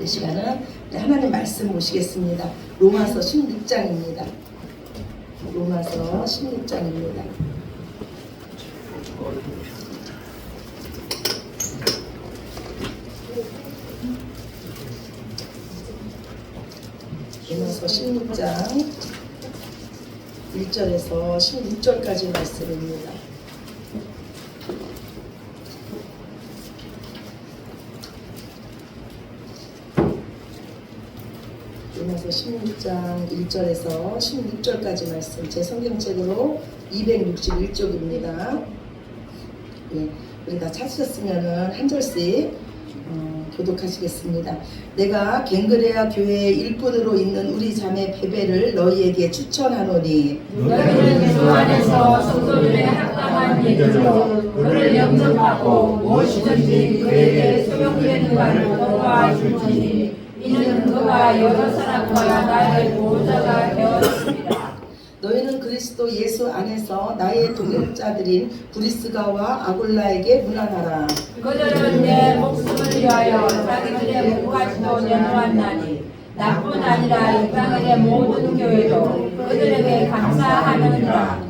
이 시간은 우리 하나님 말씀 보시겠습니다. 로마서 16장입니다. 로마서 16장입니다. 로마서 16장 1절에서 16절까지 말씀입니다. 로마서 16장 1절에서 16절까지 말씀 제 성경책으로 261쪽입니다. 예, 우리 다 찾으셨으면 한 절씩 어, 교독하시겠습니다. 내가 갱그레아 교회의 일꾼으로 있는 우리 자매 베베를 너희에게 추천하노니 너희는 주 안에서 성도들의 합당한 예기로 그를 영접하고 무엇이든지 그에게 소용되는 바를 도와줄지니 그가 여러 사람과 나의 보호자가 되었습니다. 너희는 그리스도 예수 안에서 나의 동역자들인 브리스가와 아골라에게 문안하라. 그들은 내 목숨을 위하여 자기들의 목까지도 내놓았나니 나뿐 아니라 이 땅의 모든 교회도 그들에게 감사하느니라.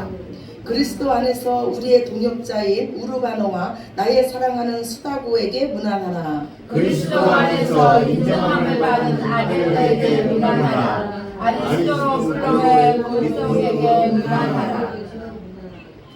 그리스도 안에서 우리의 동역자인 우르바노와 나의 사랑하는 수다고에게 문안하라. 그리스도 안에서 인정함을 받은 아들에게 문안하라.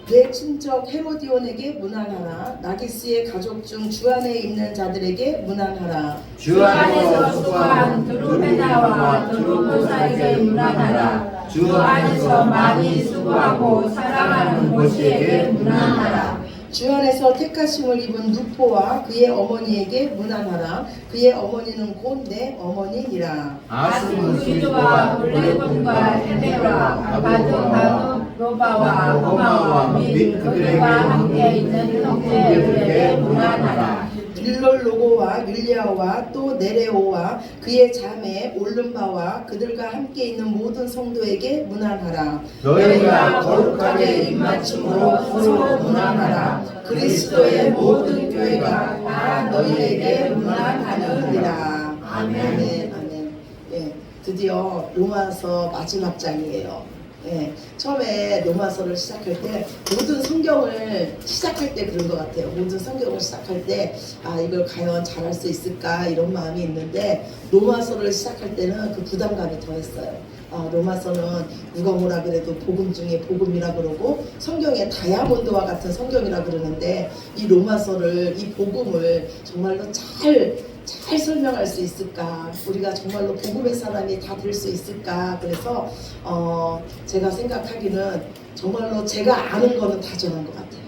내 친척 헤로디온에게 문안하라. 나기스의 가족 중 주 안에 있는 자들에게 문안하라. 주 안에서 수고한 드루메나와 드루모사에게 문안하라. 주 안에서 많이 수고하고 사랑하는 모시에게 문안하라. 주 안에서 택하심을 입은 누포와 그의 어머니에게 문안하라. 그의 어머니는 곧 내 어머니니라. 아스무시도와 블레곤과 헤베라 바드 바드로바와 호마와 및 그들과 함께 있는 형제들에게 문안하라. 빌롤로고와 율리아와 또 네레오와 그의 자매 올름바와 그들과 함께 있는 모든 성도에게 문안하라. 너희가 거룩하게 입맞춤으로 서로 문안하라. 그리스도의 모든 교회가 다 너희에게 문안하느니라. 아멘. 아멘. 아멘. 예, 드디어 로마서 마지막 장이에요. 예, 처음에 로마서를 시작할 때 모든 성경을 시작할 때 그런 것 같아요. 모든 성경을 시작할 때 아 이걸 과연 잘할 수 있을까 이런 마음이 있는데 로마서를 시작할 때는 그 부담감이 더했어요. 아, 로마서는 누가 뭐라 그래도 복음 중에 복음이라 그러고 성경의 다이아몬드와 같은 성경이라 그러는데 이 로마서를 이 복음을 정말로 잘 잘 설명할 수 있을까? 우리가 정말로 복음의 사람이 다 될 수 있을까? 그래서 어, 제가 생각하기는 정말로 제가 아는 거는 다 전한 것 같아요.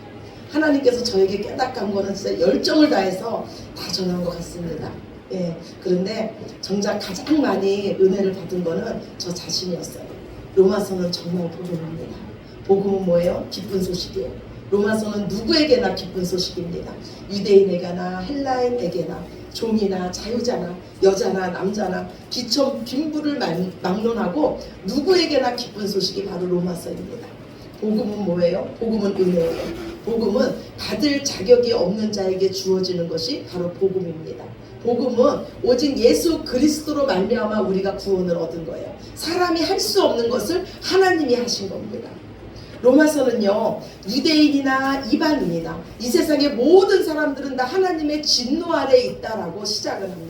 하나님께서 저에게 깨닫게 한 거는 진짜 열정을 다해서 다 전한 것 같습니다. 예, 그런데 정작 가장 많이 은혜를 받은 거는 저 자신이었어요. 로마서는 정말 복음입니다. 복음은 뭐예요? 기쁜 소식이에요. 로마서는 누구에게나 기쁜 소식입니다. 유대인에게나 헬라인에게나 종이나 자유자나 여자나 남자나 비천 빈부를 막- 막론하고 누구에게나 기쁜 소식이 바로 로마서입니다. 복음은 뭐예요? 복음은 은혜예요. 복음은 받을 자격이 없는 자에게 주어지는 것이 바로 복음입니다. 복음은 오직 예수 그리스도로 말미암아 우리가 구원을 얻은 거예요. 사람이 할 수 없는 것을 하나님이 하신 겁니다. 로마서는요 유대인이나 이방인이나 이 세상의 모든 사람들은 다 하나님의 진노 아래 있다라고 시작을 합니다.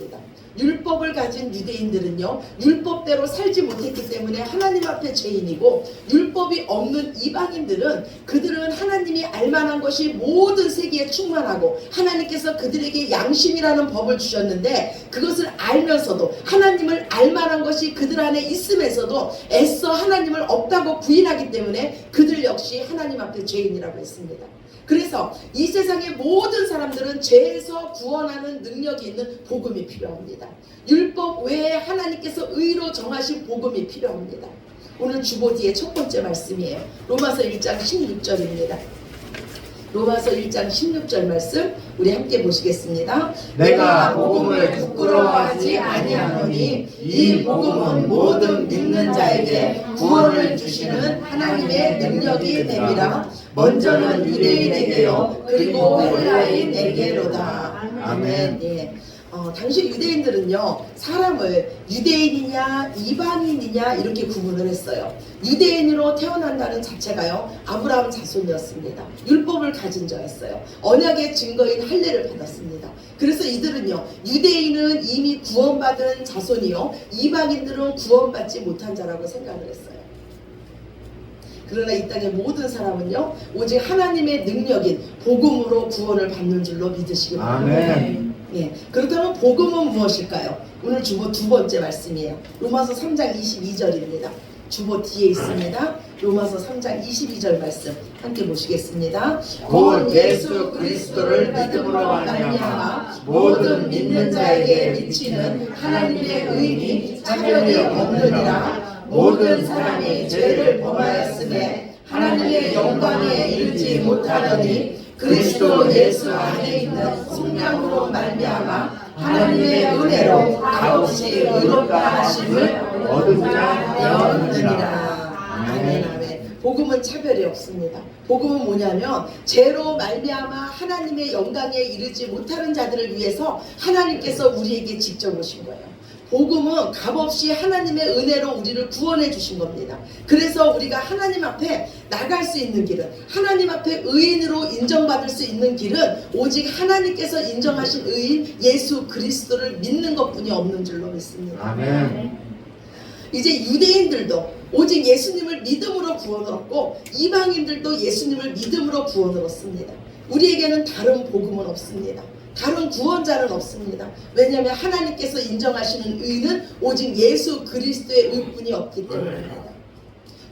율법을 가진 유대인들은요 율법대로 살지 못했기 때문에 하나님 앞에 죄인이고 율법이 없는 이방인들은 그들은 하나님이 알만한 것이 모든 세계에 충만하고 하나님께서 그들에게 양심이라는 법을 주셨는데 그것을 알면서도 하나님을 알만한 것이 그들 안에 있음에서도 애써 하나님을 없다고 부인하기 때문에 그들 역시 하나님 앞에 죄인이라고 했습니다. 그래서 이 세상의 모든 사람들은 죄에서 구원하는 능력이 있는 복음이 필요합니다. 율법 외에 하나님께서 의로 정하신 복음이 필요합니다. 오늘 주보디의 첫 번째 말씀이에요. 로마서 1장 16절입니다. 로마서 1장 16절 말씀 우리 함께 보시겠습니다. 내가 복음을 부끄러워하지 아니하노니 이 복음은 모든 믿는 자에게 구원을 주시는 하나님의 능력이 됨이라 먼저는 유대인에게요 그리고 헬라인에게로다 아멘. 예. 어, 당시 유대인들은요 사람을 유대인이냐 이방인이냐 이렇게 구분을 했어요. 유대인으로 태어난다는 자체가요 아브라함 자손이었습니다. 율법을 가진 자였어요. 언약의 증거인 할례를 받았습니다. 그래서 이들은요 유대인은 이미 구원받은 자손이요 이방인들은 구원받지 못한 자라고 생각을 했어요. 그러나 이 땅의 모든 사람은요 오직 하나님의 능력인 복음으로 구원을 받는 줄로 믿으시기 바랍니다. 아멘 예, 그렇다면 복음은 무엇일까요? 오늘 주보 두 번째 말씀이에요. 로마서 3장 22절입니다. 주보 뒤에 있습니다. 로마서 3장 22절 말씀 함께 보시겠습니다. 곧 예수 그리스도를 믿음으로 말미암아 모든 믿는 자에게 미치는 하나님의 의니 차별이 없느니라 모든 사람이 죄를 범하였음에 하나님의 영광에 이르지 못하더니 그리스도 예수 안에 있는 성령으로 말미암아 하나님의 은혜로 값없이 의롭다 하심을 자 되었느니라. 복음은 차별이 없습니다. 복음은 뭐냐면 죄로 말미암아 하나님의 영광에 이르지 못하는 자들을 위해서 하나님께서 우리에게 직접 오신 거예요. 복음은 값없이 하나님의 은혜로 우리를 구원해 주신 겁니다. 그래서 우리가 하나님 앞에 나갈 수 있는 길은 하나님 앞에 의인으로 인정받을 수 있는 길은 오직 하나님께서 인정하신 의인 예수 그리스도를 믿는 것뿐이 없는 줄로 믿습니다. 아멘 이제 유대인들도 오직 예수님을 믿음으로 구원을 얻고 이방인들도 예수님을 믿음으로 구원을 얻습니다. 우리에게는 다른 복음은 없습니다. 다른 구원자는 없습니다. 왜냐하면 하나님께서 인정하시는 의는 오직 예수 그리스도의 의뿐이 없기 때문입니다.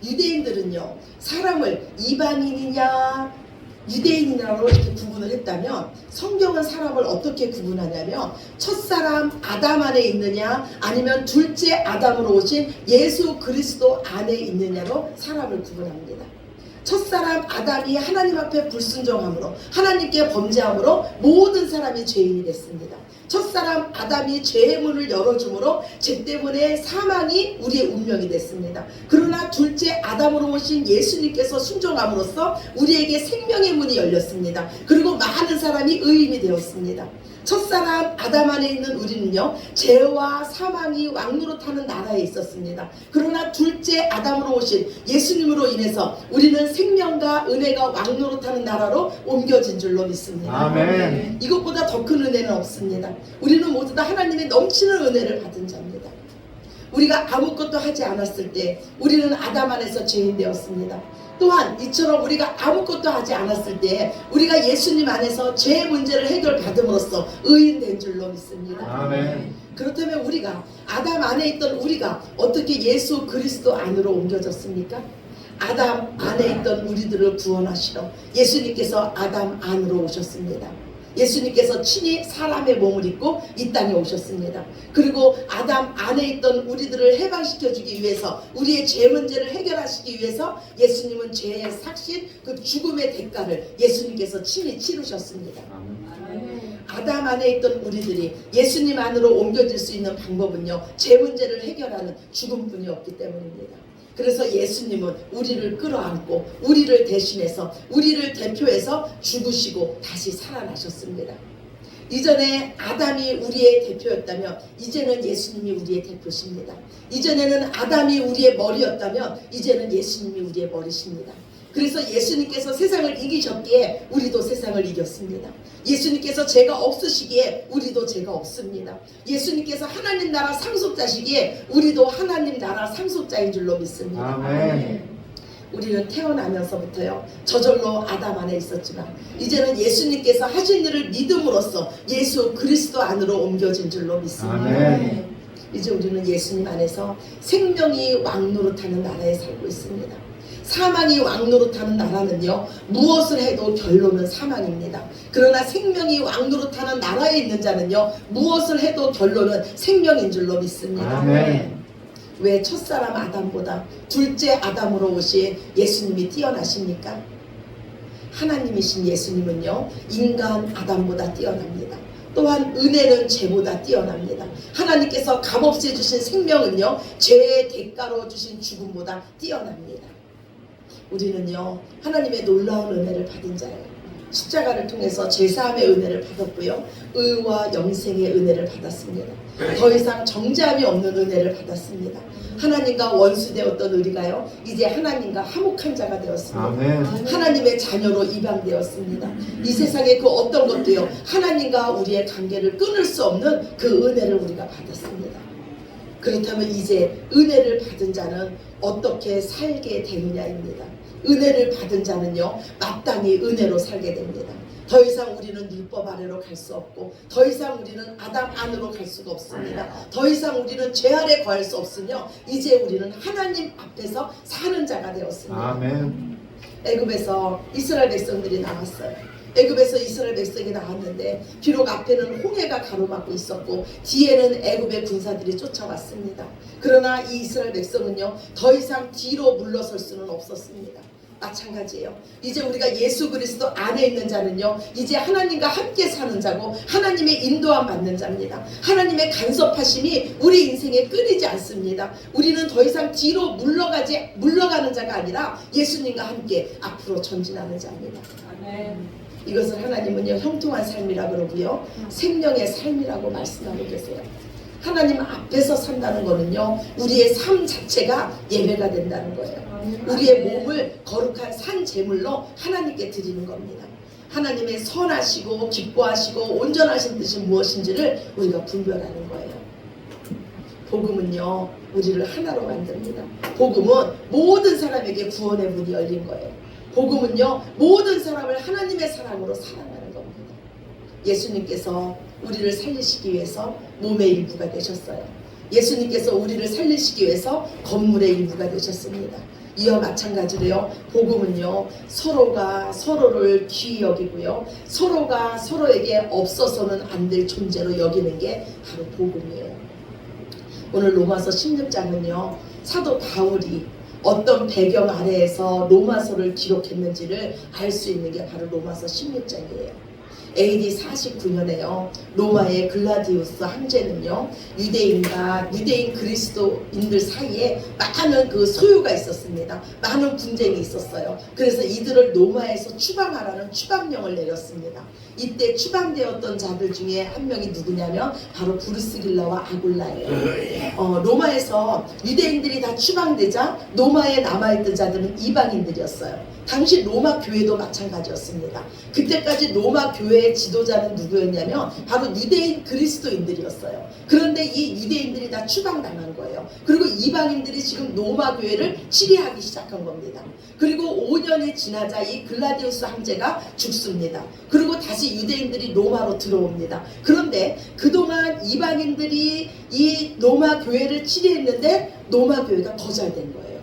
유대인들은요 사람을 이방인이냐 유대인이라고 이렇게 구분을 했다면 성경은 사람을 어떻게 구분하냐면 첫사람 아담 안에 있느냐 아니면 둘째 아담으로 오신 예수 그리스도 안에 있느냐로 사람을 구분합니다. 첫사람 아담이 하나님 앞에 불순종함으로 하나님께 범죄함으로 모든 사람이 죄인이 됐습니다. 첫사람 아담이 죄의 문을 열어줌으로 죄 때문에 사망이 우리의 운명이 됐습니다. 그러나 둘째 아담으로 오신 예수님께서 순종함으로써 우리에게 생명의 문이 열렸습니다. 그리고 많은 사람이 의인이 되었습니다. 첫사람 아담 안에 있는 우리는요 죄와 사망이 왕노릇하는 나라에 있었습니다. 그러나 둘째 아담으로 오신 예수님으로 인해서 우리는 생명과 은혜가 왕노릇하는 나라로 옮겨진 줄로 믿습니다. 아멘 이것보다 더 큰 은혜는 없습니다. 우리는 모두 다 하나님의 넘치는 은혜를 받은 자입니다. 우리가 아무것도 하지 않았을 때 우리는 아담 안에서 죄인 되었습니다. 또한 이처럼 우리가 아무것도 하지 않았을 때 우리가 예수님 안에서 죄의 문제를 해결받음으로써 의인 된 줄로 믿습니다. 아멘 그렇다면 우리가 아담 안에 있던 우리가 어떻게 예수 그리스도 안으로 옮겨졌습니까? 아담 안에 있던 우리들을 구원하시러 예수님께서 아담 안으로 오셨습니다. 예수님께서 친히 사람의 몸을 입고 이 땅에 오셨습니다. 그리고 아담 안에 있던 우리들을 해방시켜 주기 위해서 우리의 죄 문제를 해결하시기 위해서 예수님은 죄의 삭신 그 죽음의 대가를 예수님께서 친히 치르셨습니다. 아담 안에 있던 우리들이 예수님 안으로 옮겨질 수 있는 방법은요 죄 문제를 해결하는 죽음뿐이 없기 때문입니다. 그래서 예수님은 우리를 끌어안고 우리를 대신해서 우리를 대표해서 죽으시고 다시 살아나셨습니다. 이전에 아담이 우리의 대표였다면 이제는 예수님이 우리의 대표십니다. 이전에는 아담이 우리의 머리였다면 이제는 예수님이 우리의 머리십니다. 그래서 예수님께서 세상을 이기셨기에 우리도 세상을 이겼습니다. 예수님께서 죄가 없으시기에 우리도 죄가 없습니다. 예수님께서 하나님 나라 상속자시기에 우리도 하나님 나라 상속자인 줄로 믿습니다. 아멘 우리는 태어나면서부터요 저절로 아담 안에 있었지만 이제는 예수님께서 하신 일을 믿음으로써 예수 그리스도 안으로 옮겨진 줄로 믿습니다. 아멘 이제 우리는 예수님 안에서 생명이 왕노릇하는 나라에 살고 있습니다. 사망이 왕노릇하는 나라는요 무엇을 해도 결론은 사망입니다. 그러나 생명이 왕노릇하는 나라에 있는 자는요 무엇을 해도 결론은 생명인 줄로 믿습니다. 아멘. 왜 첫사람 아담보다 둘째 아담으로 오신 예수님이 뛰어나십니까? 하나님이신 예수님은요 인간 아담보다 뛰어납니다. 또한 은혜는 죄보다 뛰어납니다. 하나님께서 값없이 주신 생명은요 죄의 대가로 주신 죽음보다 뛰어납니다. 우리는요 하나님의 놀라운 은혜를 받은 자예요. 십자가를 통해서 제사함의 은혜를 받았고요. 의와 영생의 은혜를 받았습니다. 더 이상 정죄함이 없는 은혜를 받았습니다. 하나님과 원수 되었던 우리가요. 이제 하나님과 화목한 자가 되었습니다. 아멘. 하나님의 자녀로 입양되었습니다. 이 세상의 그 어떤 것도요. 하나님과 우리의 관계를 끊을 수 없는 그 은혜를 우리가 받았습니다. 그렇다면 이제 은혜를 받은 자는 어떻게 살게 되느냐입니다. 은혜를 받은 자는요, 마땅히 은혜로 살게 됩니다. 더 이상 우리는 율법 아래로 갈 수 없고, 더 이상 우리는 아담 안으로 갈 수가 없습니다. 더 이상 우리는 죄 아래 거할 수 없으며, 이제 우리는 하나님 앞에서 사는 자가 되었습니다. 아멘. 애굽에서 이스라엘 백성들이 나왔어요. 애굽에서 이스라엘 백성이 나왔는데 비록 앞에는 홍해가 가로막고 있었고 뒤에는 애굽의 군사들이 쫓아왔습니다. 그러나 이 이스라엘 백성은요 더 이상 뒤로 물러설 수는 없었습니다. 마찬가지예요. 이제 우리가 예수 그리스도 안에 있는 자는요, 이제 하나님과 함께 사는 자고, 하나님의 인도함 받는 자입니다. 하나님의 간섭하심이 우리 인생에 끊이지 않습니다. 우리는 더 이상 뒤로 물러가지, 물러가는 자가 아니라 예수님과 함께 앞으로 전진하는 자입니다. 이것을 하나님은요, 형통한 삶이라 그러고요, 생명의 삶이라고 말씀하고 계세요. 하나님 앞에서 산다는 거는요, 우리의 삶 자체가 예배가 된다는 거예요. 우리의 몸을 거룩한 산 제물로 하나님께 드리는 겁니다. 하나님의 선하시고 기뻐하시고 온전하신 뜻이 무엇인지를 우리가 분별하는 거예요. 복음은요, 우리를 하나로 만듭니다. 복음은 모든 사람에게 구원의 문이 열린 거예요. 복음은요, 모든 사람을 하나님의 사랑으로 사랑하는 겁니다. 예수님께서 우리를 살리시기 위해서 몸의 일부가 되셨어요. 예수님께서 우리를 살리시기 위해서 건물의 일부가 되셨습니다. 이와 마찬가지로요, 복음은요, 서로가 서로를 귀히 여기고요, 서로가 서로에게 없어서는 안 될 존재로 여기는 게 바로 복음이에요. 오늘 로마서 16장은요, 사도 바울이 어떤 배경 아래에서 로마서를 기록했는지를 알 수 있는 게 바로 로마서 16장이에요. AD 49년에요. 로마의 글라디우스 황제는요. 유대인과 유대인 그리스도인들 사이에 많은 그 소유가 있었습니다. 많은 분쟁이 있었어요. 그래서 이들을 로마에서 추방하라는 추방령을 내렸습니다. 이때 추방되었던 자들 중에 한 명이 누구냐면 바로 브루스 길라와 아굴라예요. 어, 로마에서 유대인들이 다 추방되자 로마에 남아있던 자들은 이방인들이었어요. 당시 로마 교회도 마찬가지였습니다. 그때까지 로마 교회 의 지도자는 누구였냐면 바로 유대인 그리스도인들이었어요. 그런데 이 유대인들이 다 추방당한 거예요. 그리고 이방인들이 지금 로마 교회를 치리하기 시작한 겁니다. 그리고 5년이 지나자 이 글라디우스 황제가 죽습니다. 그리고 다시 유대인들이 로마로 들어옵니다. 그런데 그동안 이방인들이 이 로마 교회를 치리했는데 로마 교회가 더 잘 된 거예요.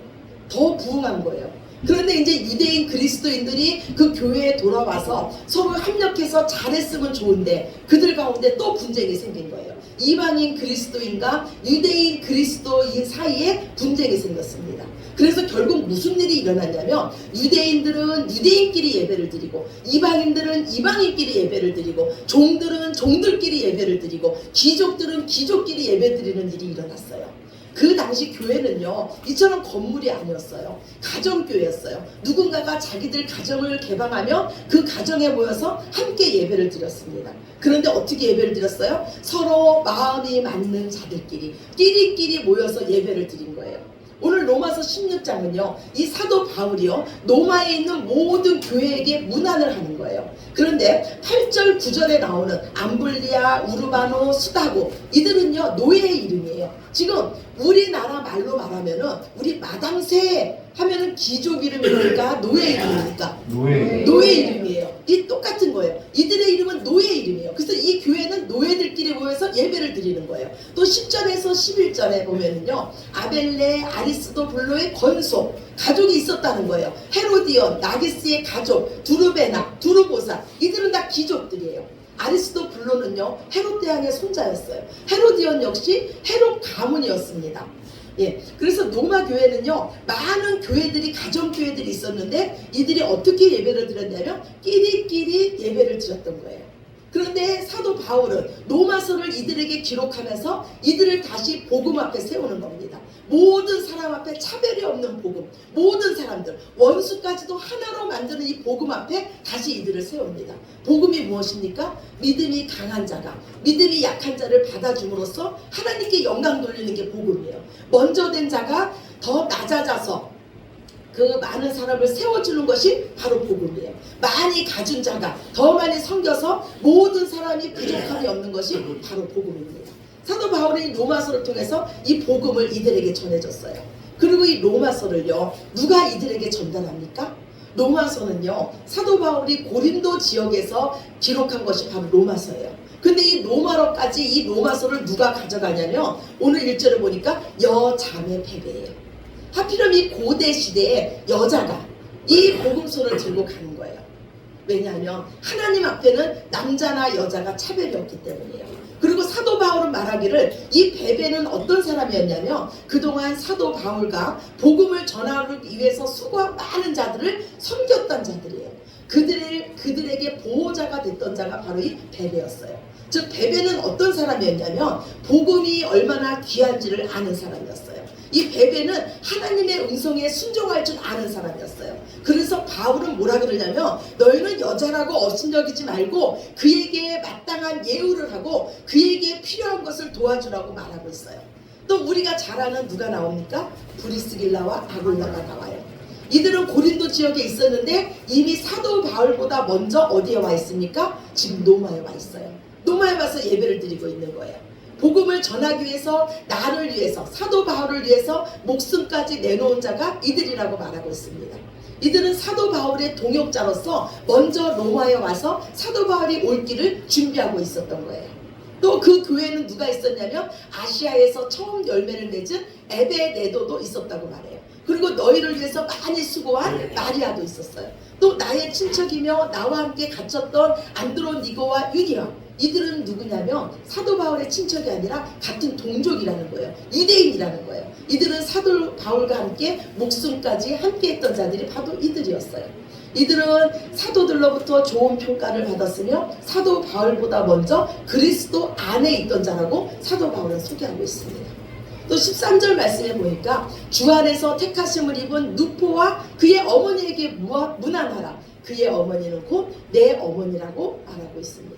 더 부흥한 거예요. 그런데 이제 유대인 그리스도인들이 그 교회에 돌아와서 서로 협력해서 잘했으면 좋은데 그들 가운데 또 분쟁이 생긴 거예요. 이방인 그리스도인과 유대인 그리스도인 사이에 분쟁이 생겼습니다. 그래서 결국 무슨 일이 일어났냐면 유대인들은 유대인끼리 예배를 드리고 이방인들은 이방인끼리 예배를 드리고 종들은 종들끼리 예배를 드리고 귀족들은 귀족끼리 예배 드리는 일이 일어났어요. 그 당시 교회는요 이처럼 건물이 아니었어요. 가정교회였어요. 누군가가 자기들 가정을 개방하며 그 가정에 모여서 함께 예배를 드렸습니다. 그런데 어떻게 예배를 드렸어요? 서로 마음이 맞는 자들끼리 끼리끼리 모여서 예배를 드린 거예요 오늘 로마서 16장은요, 이 사도 바울이요, 로마에 있는 모든 교회에게 문안을 하는 거예요. 그런데 8절, 9절에 나오는 암블리아, 우르바노, 수다고, 이들은요, 노예의 이름이에요. 지금 우리나라 말로 말하면은, 우리 마당새 하면은 귀족 이름입니까? 노예 이름입니까? 노예. 노예 이름이에요. 이 똑같은 거예요. 이들의 이름은 노예 이름이에요. 그래서 이 교회는 노예들 모여서 예배를 드리는 거예요. 또 10절에서 11절에 보면은요. 아벨레, 아리스도, 블로의 건속, 가족이 있었다는 거예요. 헤로디온, 나기스의 가족, 두르베나, 두르보사 이들은 다 귀족들이에요. 아리스도 블로는요. 헤롯 대왕의 손자였어요. 헤로디온 역시 헤롯 가문이었습니다. 예, 그래서 로마 교회는요 많은 교회들이 가정 교회들이 있었는데 이들이 어떻게 예배를 드렸냐면 끼리끼리 예배를 드렸던 거예요. 그런데 사도 바울은 로마서를 이들에게 기록하면서 이들을 다시 복음 앞에 세우는 겁니다. 모든 사람 앞에 차별이 없는 복음, 모든 사람들 원수까지도 하나로 만드는 이 복음 앞에 다시 이들을 세웁니다. 복음이 무엇입니까? 믿음이 강한 자가 믿음이 약한 자를 받아줌으로써 하나님께 영광 돌리는 게 복음이에요. 먼저 된 자가 더 낮아져서 그 많은 사람을 세워주는 것이 바로 복음이에요. 많이 가진 자가 더 많이 섬겨서 모든 사람이 부족함이 없는 것이 바로 복음입니다. 사도 바울이 로마서를 통해서 이 복음을 이들에게 전해줬어요. 그리고 이 로마서를요, 누가 이들에게 전달합니까? 로마서는요, 사도 바울이 고린도 지역에서 기록한 것이 바로 로마서예요. 근데 이 로마로까지 이 로마서를 누가 가져가냐면 오늘 일절을 보니까 여자매 패배예요. 하필이면 이 고대 시대에 여자가 이 복음서를 들고 가는 거예요. 왜냐하면 하나님 앞에는 남자나 여자가 차별이 없기 때문이에요. 그리고 사도 바울은 말하기를 이 베베는 어떤 사람이었냐면 그동안 사도 바울과 복음을 전하기 위해서 수고한 많은 자들을 섬겼던 자들이에요. 그들의 그들에게 보호자가 됐던 자가 바로 이 베베였어요. 즉 베베는 어떤 사람이었냐면 복음이 얼마나 귀한지를 아는 사람이었어요. 이 베베는 하나님의 음성에 순종할 줄 아는 사람이었어요. 그래서 바울은 뭐라 그러냐면 너희는 여자라고 업신여기지 말고 그에게 마땅한 예우를 하고 그에게 필요한 것을 도와주라고 말하고 있어요. 또 우리가 잘 아는 누가 나옵니까? 브리스길라와 아굴라가 나와요. 이들은 고린도 지역에 있었는데 이미 사도 바울보다 먼저 어디에 와 있습니까? 지금 노마에 와 있어요. 노마에 와서 예배를 드리고 있는 거예요. 복음을 전하기 위해서 나를 위해서 사도 바울을 위해서 목숨까지 내놓은 자가 이들이라고 말하고 있습니다. 이들은 사도 바울의 동역자로서 먼저 로마에 와서 사도 바울이 올 길을 준비하고 있었던 거예요. 또그 교회는 누가 있었냐면 아시아에서 처음 열매를 맺은 에베네도도 있었다고 말해요. 그리고 너희를 위해서 많이 수고한 마리아도 있었어요. 또 나의 친척이며 나와 함께 갇혔던 안드로니고와 유니아 이들은 누구냐면 사도 바울의 친척이 아니라 같은 동족이라는 거예요. 유대인이라는 거예요. 이들은 사도 바울과 함께 목숨까지 함께 했던 자들이 바로 이들이었어요. 이들은 사도들로부터 좋은 평가를 받았으며 사도 바울보다 먼저 그리스도 안에 있던 자라고 사도 바울은 소개하고 있습니다. 또 13절 말씀에 보니까 주 안에서 택하심을 입은 누포와 그의 어머니에게 문안하라. 그의 어머니는 곧 내 어머니라고 말하고 있습니다.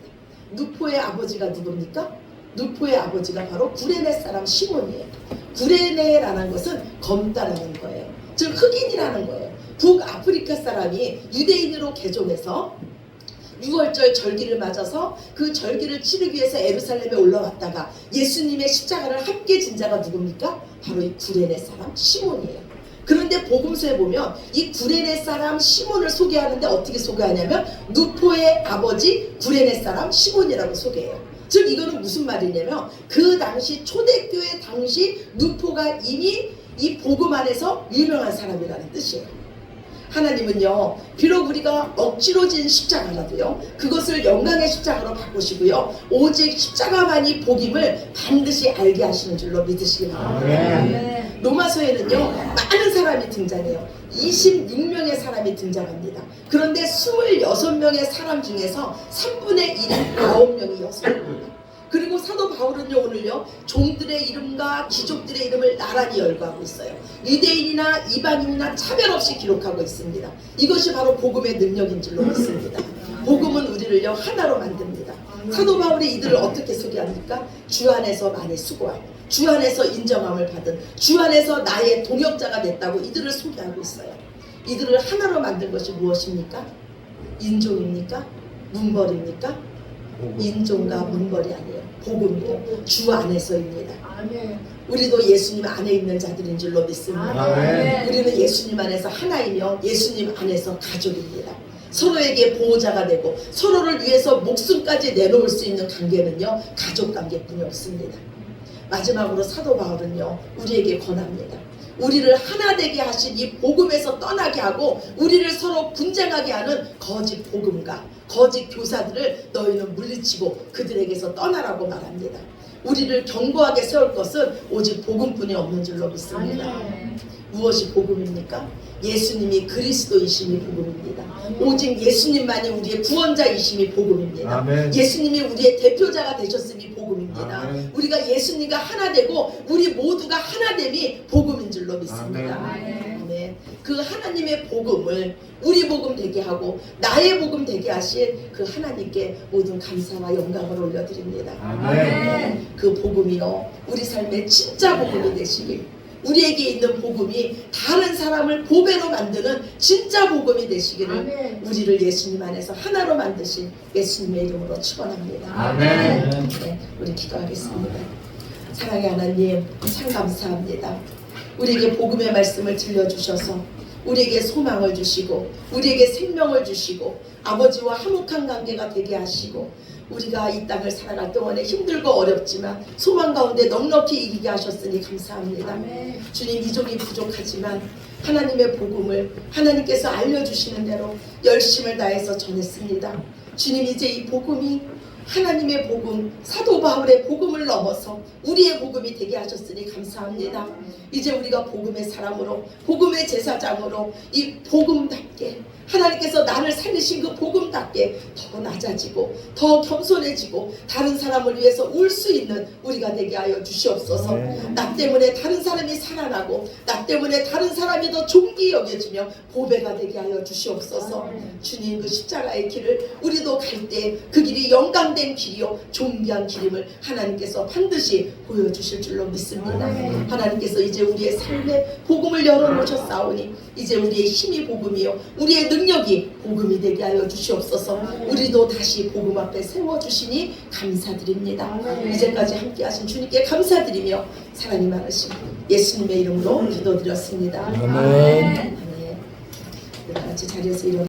누포의 아버지가 누굽니까? 누포의 아버지가 바로 구레네 사람 시몬이에요. 구레네라는 것은 검다라는 거예요. 즉 흑인이라는 거예요. 북아프리카 사람이 유대인으로 개종해서 6월절 절기를 맞아서 그 절기를 치르기 위해서 에루살렘에 올라왔다가 예수님의 십자가를 함께 진 자가 누굽니까? 바로 이 구레네 사람 시몬이에요. 그런데 복음서에 보면 이 구레네 사람 시몬을 소개하는데 어떻게 소개하냐면 누포의 아버지 구레네 사람 시몬이라고 소개해요. 즉 이거는 무슨 말이냐면 그 당시 초대교회 당시 누포가 이미 이 복음 안에서 유명한 사람이라는 뜻이에요. 하나님은요, 비록 우리가 억지로 진 십자가라도요, 그것을 영광의 십자가로 바꾸시고요, 오직 십자가만이 복임을 반드시 알게 하시는 줄로 믿으시기 바랍니다. 로마서에는요, 많은 사람이 등장해요. 26명의 사람이 등장합니다. 그런데 26명의 사람 중에서 3분의 1이 9명이 여성입니다. 그리고 사도 바울은요 오늘요 종들의 이름과 귀족들의 이름을 나란히 열거하고 있어요. 유대인이나 이방인이나 차별 없이 기록하고 있습니다. 이것이 바로 복음의 능력인 줄로 믿습니다. 복음은 우리를요 하나로 만듭니다. 사도 바울이 이들을 어떻게 소개합니까? 주 안에서 많이 수고한, 주 안에서 인정함을 받은, 주 안에서 나의 동역자가 됐다고 이들을 소개하고 있어요. 이들을 하나로 만든 것이 무엇입니까? 인종입니까? 문벌입니까? 인종과 문벌이 아니에요. 복음이에요. 주 안에서입니다. 우리도 예수님 안에 있는 자들인 줄로 믿습니다. 우리는 예수님 안에서 하나이며 예수님 안에서 가족입니다. 서로에게 보호자가 되고 서로를 위해서 목숨까지 내놓을 수 있는 관계는요 가족 관계뿐이 없습니다. 마지막으로 사도 바울은요 우리에게 권합니다. 우리를 하나 되게 하신 이 복음에서 떠나게 하고 우리를 서로 분쟁하게 하는 거짓 복음가, 거짓 교사들을 너희는 물리치고 그들에게서 떠나라고 말합니다. 우리를 견고하게 세울 것은 오직 복음뿐이 없는 줄로 믿습니다. 아멘. 무엇이 복음입니까? 예수님이 그리스도이심이 복음입니다. 오직 예수님만이 우리의 구원자이심이 복음입니다. 아멘. 예수님이 우리의 대표자가 되셨음이 복음입니다. 아멘. 우리가 예수님과 하나 되고 우리 모두가 하나 됨이 복음인 줄로 믿습니다. 아멘. 아멘. 그 하나님의 복음을 우리 복음 되게 하고 나의 복음 되게 하신 그 하나님께 모든 감사와 영광을 올려드립니다. 아멘. 그 복음이요 우리 삶의 진짜 복음이 되시길 우리에게 있는 복음이 다른 사람을 보배로 만드는 진짜 복음이 되시기를 아멘. 우리를 예수님 안에서 하나로 만드신 예수님의 이름으로 축원합니다. 아멘. 네, 우리 기도하겠습니다. 사랑의 하나님 참 감사합니다. 우리에게 복음의 말씀을 들려주셔서 우리에게 소망을 주시고 우리에게 생명을 주시고 아버지와 화목한 관계가 되게 하시고 우리가 이 땅을 살아갈 동안에 힘들고 어렵지만 소망 가운데 넉넉히 이기게 하셨으니 감사합니다. 아멘. 주님 이종이 부족하지만 하나님의 복음을 하나님께서 알려주시는 대로 열심을 다해서 전했습니다. 주님 이제 이 복음이 하나님의 복음, 사도 바울의 복음을 넘어서 우리의 복음이 되게 하셨으니 감사합니다. 이제 우리가 복음의 사람으로, 복음의 제사장으로 이 복음답게 하나님께서 나를 살리신 그 복음답게 더 낮아지고 더 겸손해지고 다른 사람을 위해서 울 수 있는 우리가 되게 하여 주시옵소서. 아멘. 나 때문에 다른 사람이 살아나고 나 때문에 다른 사람이 더 존귀 여겨지며 보배가 되게 하여 주시옵소서. 주님 그 십자가의 길을 우리도 갈 때 그 길이 영광된 길이요 존귀한 길임을 하나님께서 반드시 보여주실 줄로 믿습니다. 아멘. 하나님께서 이제 우리의 삶에 복음을 열어놓으셨사오니 이제 우리의 힘이 복음이요 우리의 능력이 복음이 되게 하여 주시옵소서. 우리도 다시 복음 앞에 세워주시니 감사드립니다. 이제까지 함께 하신 주님께 감사드리며 사랑이 많으신 예수님의 이름으로 기도드렸습니다. 아멘. 아멘. 네, 같이 자리에서 일어나.